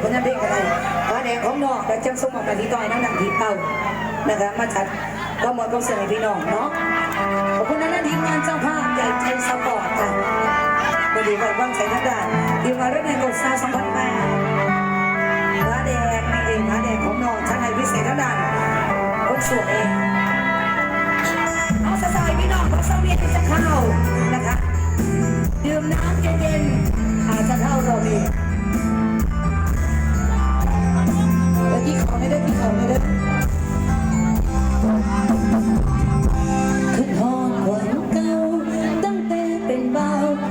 อีกเจ้าคนนั้นเป็นอะไรฟ้าแดงของนอกแต่จังสมกับที่ต้อยนั่งดังทีเป้านะคะมาจัดก็หมดก็เสียให้พี่น้องเนาะขอบคุณนะนทีมงานเจ้าภาพใหญ่ใจสปอร์ตค่ะพอดีไว้วางใจทักดาทีมงานรถแห่กดซาสองพันแปดฟ้าแดงนี่เองฟ้าแดงของนอกช่างไอพิเศษทักดาคนสวยเองเอาสายพี่น้องเของสวียตจะเข้านะคะดื่มน้ำเย็นๆอาจจะเข้าเราดีเมื่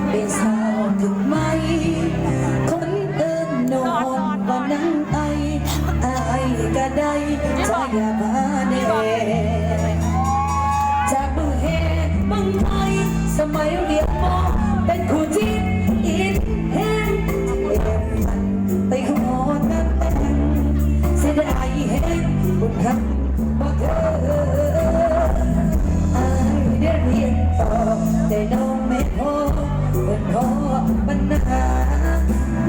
าเป็นสาวถึงไม่คนเอินนอนวันนั้นไอไอายก็ได้ใจอย่าพาเน่จากมือเฮบังไฟสมัยเรียนมอเป็นคู่จิ้นอินแห้งเอ็มมันไปหอนั้นแต่งเสียดายแห้งบุญคำ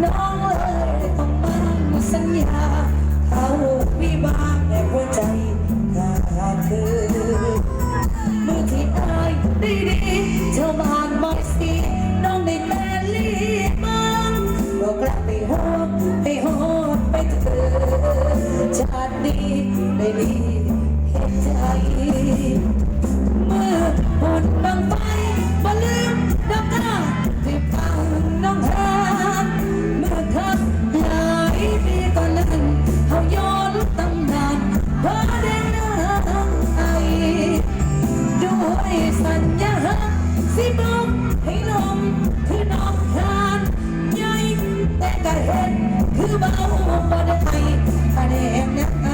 น้องเลยต้องมาสัญญาเขาวิบากแต่หัวใจขาดคือมือที่อายดีดีเจ้าบ้านไม่สิน้องได้แต่เลียกมันบอกกลับไปหอดไปหอดไปเถิดชาตินี้ได้ดีเห็นใจ สิบอกให้ลมคือน้องทานใหญ่แต่ก็เห็นคือเบาบ่ได้ประเด็นนักไอ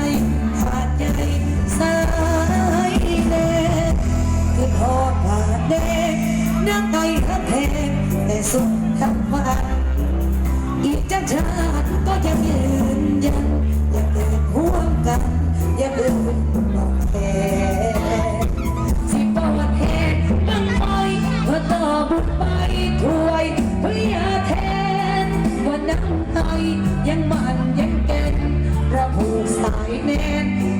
ขาดใจสายแดงคือพอผ่าแดงนักไอฮักแพงแต่สุดทั้งวันอีกจังชาติก็ยังยืนยันอย่าเกิดห่วงกันอย่าเกิดบอ ยังมันยังแก่นเราผูกสายแน่น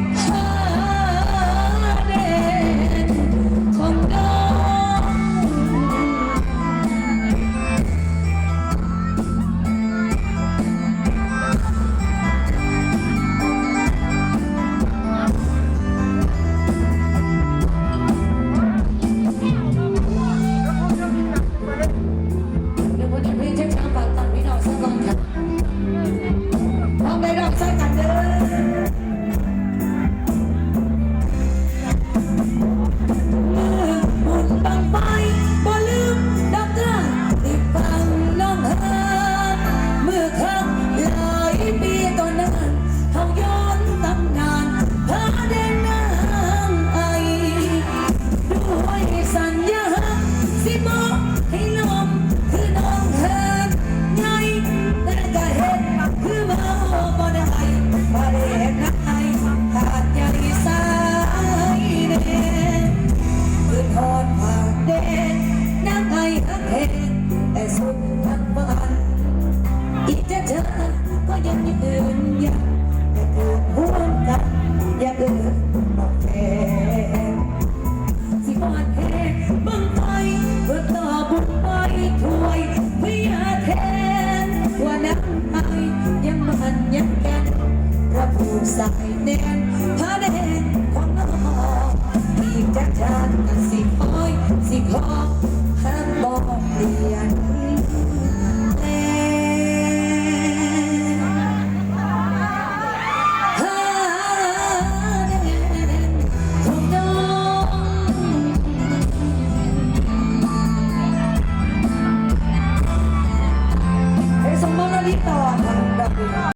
times that I